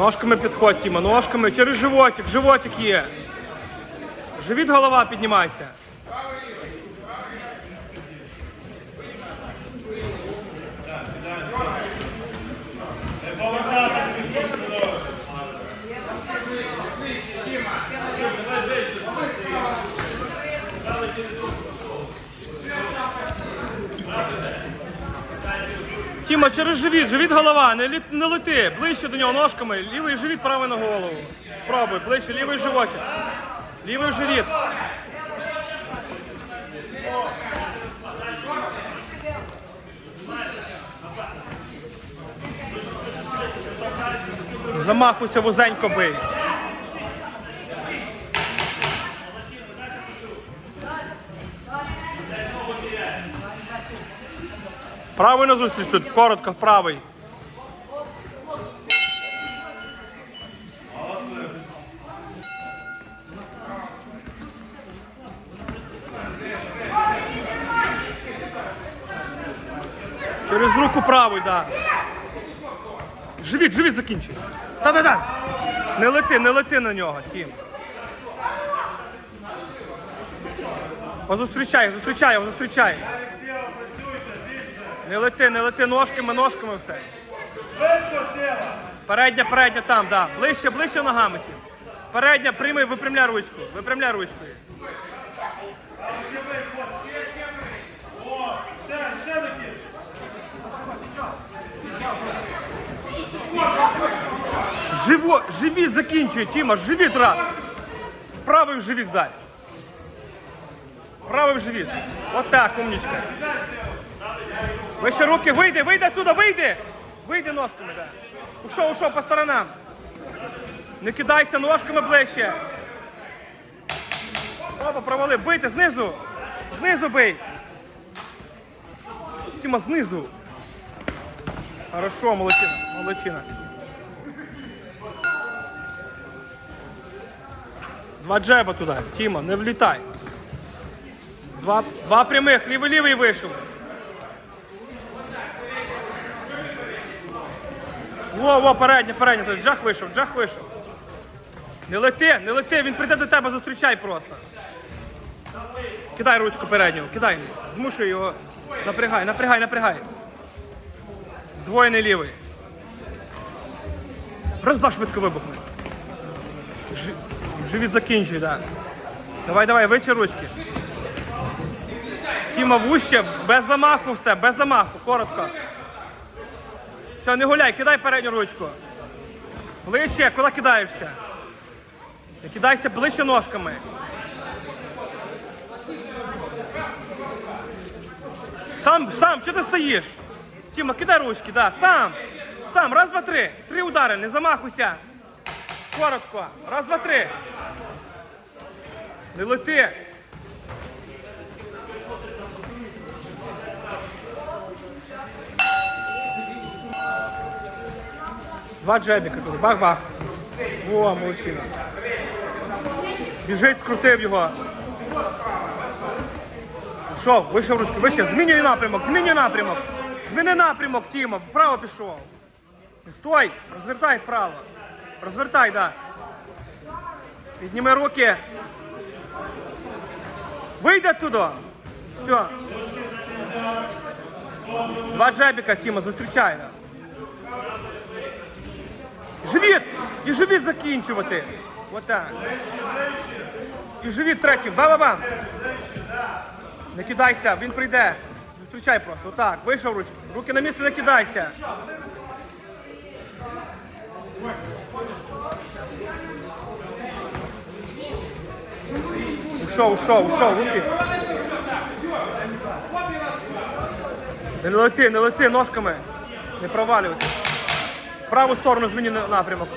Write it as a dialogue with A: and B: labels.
A: Ножками підходь, Тіма, ножками через животик, животик є. Живіт голова піднімайся. Тіма, через живіт, живіт голова, не, літ, не лети, ближче до нього ножками, лівий живіт, правий на голову. Пробуй, ближче, лівий животик. Лівий живіт. Замахуйся вузенько бий. Правий на зустріч тут, коротко, правий. Через руку правий, да. Живіт, живіт закінчуй. Та-та-та. Не лети, не лети на нього, Тім. Позустрічай, зустрічай зустрічай. Не лети, не лети ножками, ножками все. Передня, передня там, да. Ближче, ближче ногами ті. Передня, прийми, випрямляй ручку. Випрямляй ручкою. Живо, живіт закінчує, Тіма, живіт раз. Правий в живіт дай. Правий в живіт. Отак, умнічка. Вище руки, вийди, вийди отсюда, вийди! Вийди ножками, да. Ушов, ушов по сторонам. Не кидайся ножками ближче. Опа, провали, бийте знизу. Знизу бий. Тіма, знизу. Хорошо, молодчина, молодчина. Два джеба туди. Тіма, не влітай. Два, два прямих, лівий-лівий вийшов. Во, во, передня, передня. Джах вийшов, джах вийшов. Не лети, не лети, він прийде до тебе, зустрічай просто. Кидай ручку передню, кидай. Змушуй його. Напрягай, напрягай, напрягай. Здвоєний лівий. Раз, два швидко вибухни. Жи- Живіт закінчуй, так. Да. Давай, давай, вичі ручки. Тіма вуще, без замаху все, без замаху, коротко. Все, не гуляй, кидай передню ручку. Ближче, куди кидаєшся? Кидайся ближче ножками. Сам, сам, чого ти стоїш? Тіма, кидай ручки, да, сам. Сам, раз, два, три. Три удари, не замахуйся. Коротко. Раз, два, три. Не лети. Два джебіка туди. Бах-бах. Во, молодчина. Біжить, скрутив його. Пішов, вийшов ручки, вище. Змінюй напрямок, змінюй напрямок. Зміни напрямок, Тіма, вправо пішов. Стой, розвертай вправо. Розвертай, да. Підніми руки. Вийди туди. Все. Два джебіка, Тіма, зустрічай. Живіт! І живіт закінчувати. Отак. І живіт третій. Ба-ба-бам. Не кидайся, він прийде. Зустрічай просто. Отак. Вийшов ручки. Руки на місце не кидайся. Ушов, ушов, ушов, руки. Не лети, не лети ножками. Не провалюйте. Праву сторону зміни напрямок.